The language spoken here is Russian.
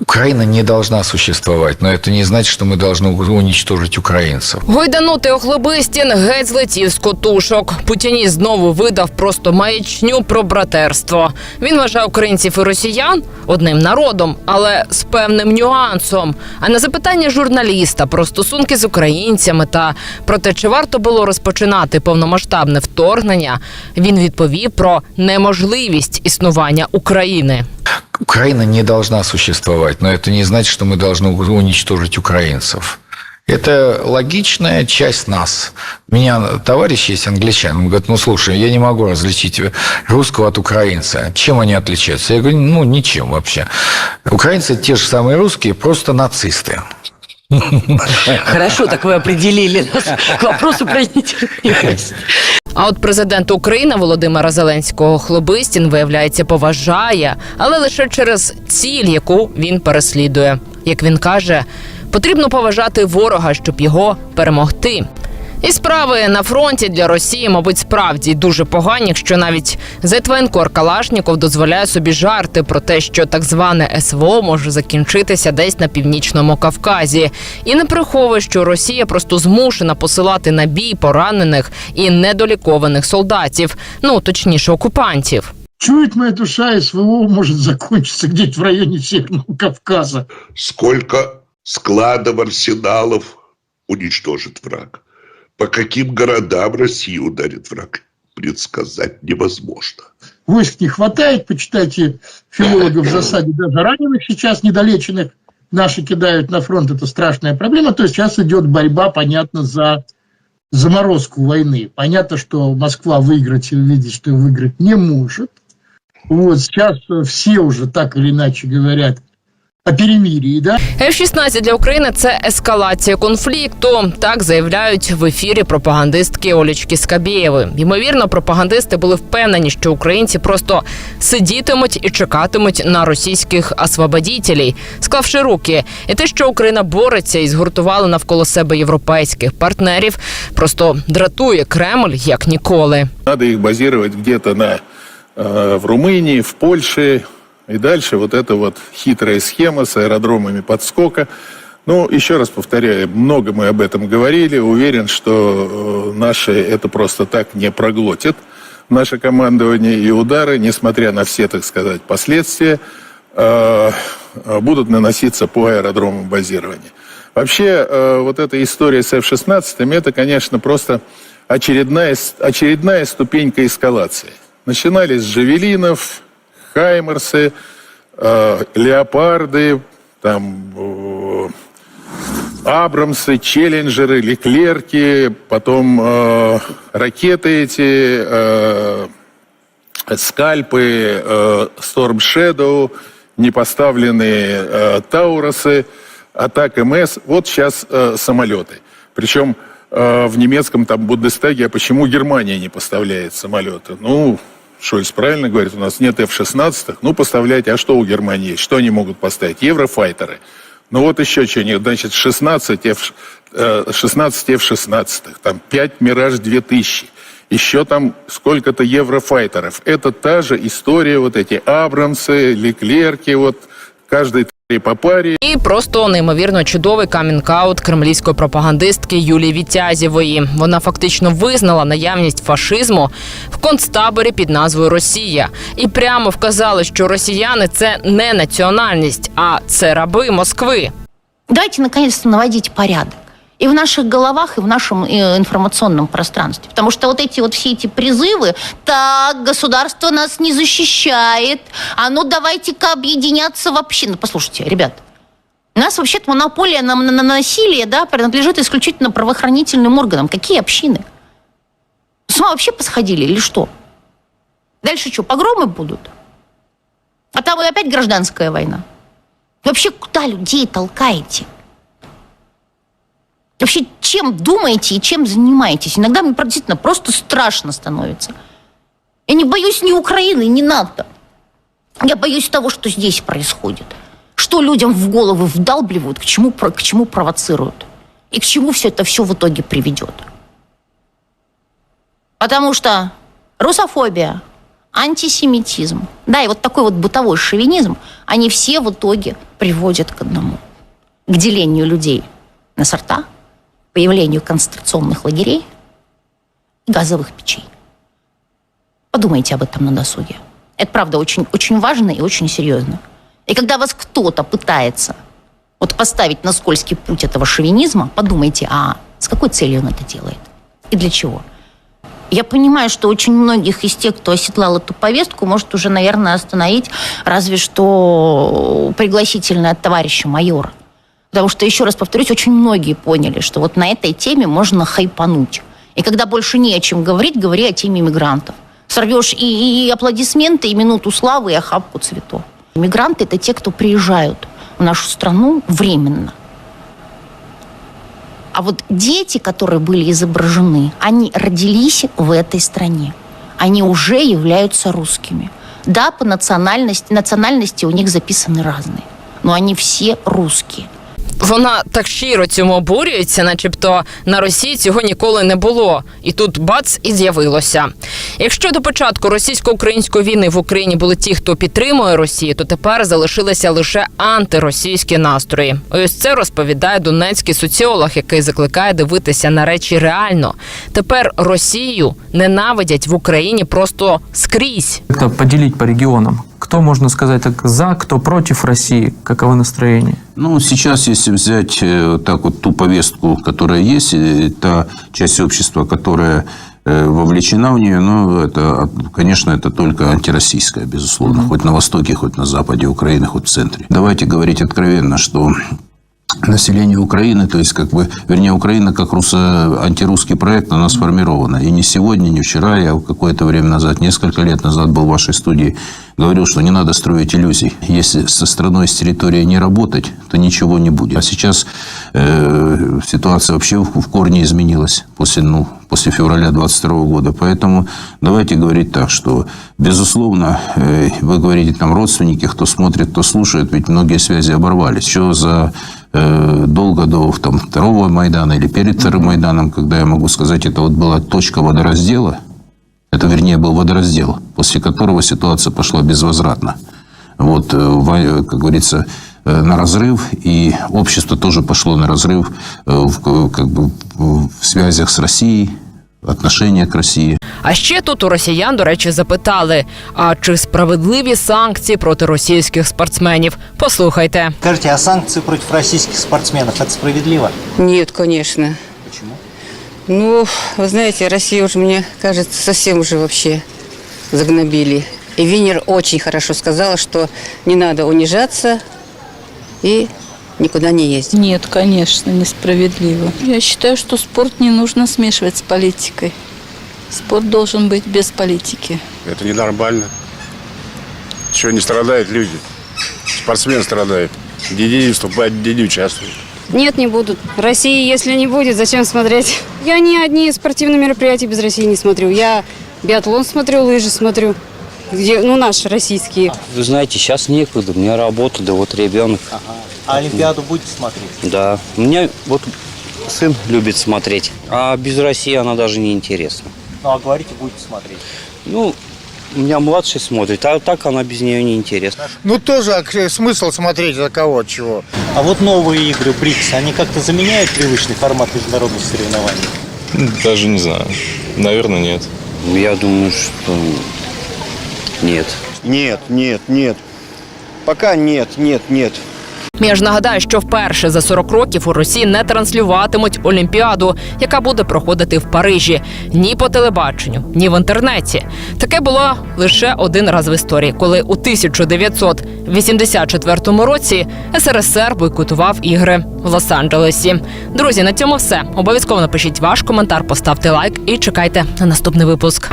Украина не должна существовать, но это не значит, что мы должны уничтожить украинцев. Гойданутий Охлобистін геть злетів з котушок. Путініст знову видав просто маячню про братерство. Він вважає українців і росіян одним народом, але з певним нюансом. А на запитання журналіста про стосунки з українцями та про те, чи варто було розпочинати повномасштабне вторгнення, він відповів про неможливість існування України. Украина не должна существовать, но это не значит, что мы должны уничтожить украинцев. Это логичная часть нас. У меня товарищ есть англичан, он говорит, ну слушай, я не могу различить русского от украинца. Чем они отличаются? Я говорю, ну ничем вообще. Украинцы те же самые русские, просто нацисты. Хорошо, так вы определили нас к вопросу про нетерпимость. А от президент України Володимира Зеленського Хлобистін, виявляється, поважає, але лише через ціль, яку він переслідує. Як він каже, потрібно поважати ворога, щоб його перемогти. І справи на фронті для Росії, мабуть, справді дуже погані, якщо навіть зетвоєнкор Калашніков дозволяє собі жарти про те, що так зване СВО може закінчитися десь на північному Кавказі, і не приховує, що Росія просто змушена посилати на бій поранених і недолікованих солдатів, ну точніше окупантів. Чует моя душа, СВО может закончиться где-то в районе Северного Кавказа. Сколько складов, арсеналов уничтожит враг? По каким городам Россия ударит враг? Предсказать невозможно. Войск не хватает, почитайте филологов в засаде, даже раненых сейчас недолеченных наши кидают на фронт, это страшная проблема. То есть сейчас идет борьба, понятно, за заморозку войны. Понятно, что Москва выиграть или видеть, что выиграть не может. Вот сейчас все уже так или иначе говорят о перемирии, да? F-16 для України це ескалація конфлікту. Так заявляють в ефірі пропагандистки Олічки Скабєєви. Ймовірно, пропагандисти були впевнені, що українці просто сидітимуть і чекатимуть на російських освободітелів, склавши руки. І те, що Україна бореться і згуртувала навколо себе європейських партнерів, просто дратує Кремль як ніколи. Надо их базировать где-то на, э, в Румынии, в Польше. И дальше вот эта вот хитрая схема с аэродромами подскока. Ну, еще раз повторяю, много мы об этом говорили. Уверен, что э, наши это просто так не проглотит. Наше командование и удары, несмотря на все, так сказать, последствия, э, э, будут наноситься по аэродромам базирования. Вообще, вот эта история с F-16, это, конечно, просто очередная, очередная ступенька эскалации. Начинали с «Джавелинов», «Хаймерсы», э, «Леопарды», там, э, Абрамсы, Челленджеры, Леклерки, потом э, ракеты эти, э, скальпы, э, Storm Shadow, непоставленные э, Таурусы, атак МС. Вот сейчас э, самолеты. Причем э, в немецком там Бундестаге, а почему Германия не поставляет самолеты? Ну, Шольц правильно говорит, у нас нет F-16, ну поставляйте, а что у Германии есть? Что они могут поставить? Еврофайтеры. Ну вот еще что-нибудь, значит, 16 F, э, 16 F-16, там 5 Мираж 2000, еще там сколько-то еврофайтеров. Это та же история, вот эти Абрамсы, Леклерки, вот каждый по паре. І просто неймовірно чудовий камінкаут кремлівської пропагандистки Юлії Вітязєвої. Вона фактично визнала наявність фашизму в концтаборі під назвою Росія і прямо вказала, що росіяни це не національність, а це раби Москви. Давайте наконец-то наводить порядок. И в наших головах, и в нашем э, информационном пространстве. Потому что вот эти вот все эти призывы, так, государство нас не защищает, а ну давайте-ка объединяться в общину. Послушайте, ребят, у нас вообще-то монополия на, на- на насилие, да, принадлежит исключительно правоохранительным органам. Какие общины? С ума вообще посходили или что? Дальше что, погромы будут? А там и опять гражданская война. Вообще, куда людей толкаете? Вообще, чем думаете и чем занимаетесь? Иногда мне действительно просто страшно становится. Я не боюсь ни Украины, ни НАТО. Я боюсь того, что здесь происходит. Что людям в головы вдалбливают, к чему, к чему провоцируют. И к чему все это все в итоге приведет. Потому что русофобия, антисемитизм, да, и вот такой вот бытовой шовинизм, они все в итоге приводят к одному. К делению людей на сорта, появлению концентрационных лагерей и газовых печей. Подумайте об этом на досуге. Это, правда, очень, очень важно и очень серьезно. И когда вас кто-то пытается вот поставить на скользкий путь этого шовинизма, подумайте, а с какой целью он это делает? И для чего? Я понимаю, что очень многих из тех, кто оседлал эту повестку, может уже, наверное, остановить разве что пригласительное от товарища майора. Потому что, еще раз повторюсь, очень многие поняли, что вот на этой теме можно хайпануть. И когда больше не о чем говорить, говори о теме мигрантов. Сорвешь и, и аплодисменты, и минуту славы, и охапку цветов. Мигранты – это те, кто приезжают в нашу страну временно. А вот дети, которые были изображены, они родились в этой стране. Они уже являются русскими. Да, по национальности, национальности у них записаны разные, но они все русские. Вона так щиро цьому обурюється, начебто на Росії цього ніколи не було. І тут бац і з'явилося. Якщо до початку російсько-української війни в Україні були ті, хто підтримує Росію, то тепер залишилися лише антиросійські настрої. Ось це розповідає донецький соціолог, який закликає дивитися на речі реально. Тепер Росію ненавидять в Україні просто скрізь. Как-то по регионам. Кто, можно сказать, так за, кто против России? Каковы настроения? Ну, сейчас, если взять э, так вот ту повестку, которая есть, э, та часть общества, которая э, вовлечена в нее, ну, это, конечно, это только антироссийская, безусловно, хоть на востоке, хоть на западе Украины, хоть в центре. Давайте говорить откровенно, что население Украины, то есть, как бы, вернее, Украина как руссо- антирусский проект, она сформирована. И не сегодня, не вчера, я какое-то время назад, несколько лет назад был в вашей студии, говорил, что не надо строить иллюзий. Если со страной, с территорией не работать, то ничего не будет. А сейчас э, ситуация вообще в, в корне изменилась после, ну, после февраля 22 года. Поэтому давайте говорить так, что, безусловно, э, вы говорите, там, родственники, кто смотрит, кто слушает, ведь многие связи оборвались. Еще за э, долго до там, второго Майдана или перед вторым Майданом, когда я могу сказать, это вот была точка водораздела, это, вернее, был водораздел, после которого ситуация пошла безвозвратно. Вот, э, во- как говорится, э, на разрыв, и общество тоже пошло на разрыв э, в, как бы, в связях с Россией, отношения к России. А ще тут у росіян, до речі, запитали: а чи справедливі санкції проти російських спортсменів? Послухайте. Скажите, а санкции против российских спортсменов это справедливо? Нет, конечно. Почему? Ну, вы знаете, Россию уже, мне кажется, совсем уже вообще загнобили. И Винер очень хорошо сказала, что не надо унижаться и никуда не ездить. Нет, конечно, несправедливо. Я считаю, что спорт не нужно смешивать с политикой. Спорт должен быть без политики. Это ненормально. Чего не страдают люди? Спортсмен страдает. Где не выступает, где не участвует. Нет, не будут. России, если не будет, зачем смотреть? Я ни одни спортивные мероприятия без России не смотрю. Я биатлон смотрю, лыжи смотрю. Где, ну, наши российские. Вы знаете, сейчас некуда, у меня работа, да вот ребенок. А Олимпиаду будете смотреть? Да. У меня вот сын любит смотреть. А без России она даже не интересна. Ну, а говорите, будете смотреть. Ну, у меня младший смотрит, а так она без нее не интересна. Ну тоже а смысл смотреть за кого, чего. А вот новые игры БРИКС, они как-то заменяют привычный формат международных соревнований? Даже не знаю. Наверное, нет. Я думаю, что нет. Нет, нет, нет. Пока нет, нет, нет. Я ж нагадаю, що вперше за 40 років у Росії не транслюватимуть Олімпіаду, яка буде проходити в Парижі ні по телебаченню, ні в інтернеті. Таке було лише один раз в історії, коли у 1984 році СРСР бойкотував ігри в Лос-Анджелесі. Друзі, на цьому все. Обов'язково напишіть ваш коментар, поставте лайк і чекайте на наступний випуск.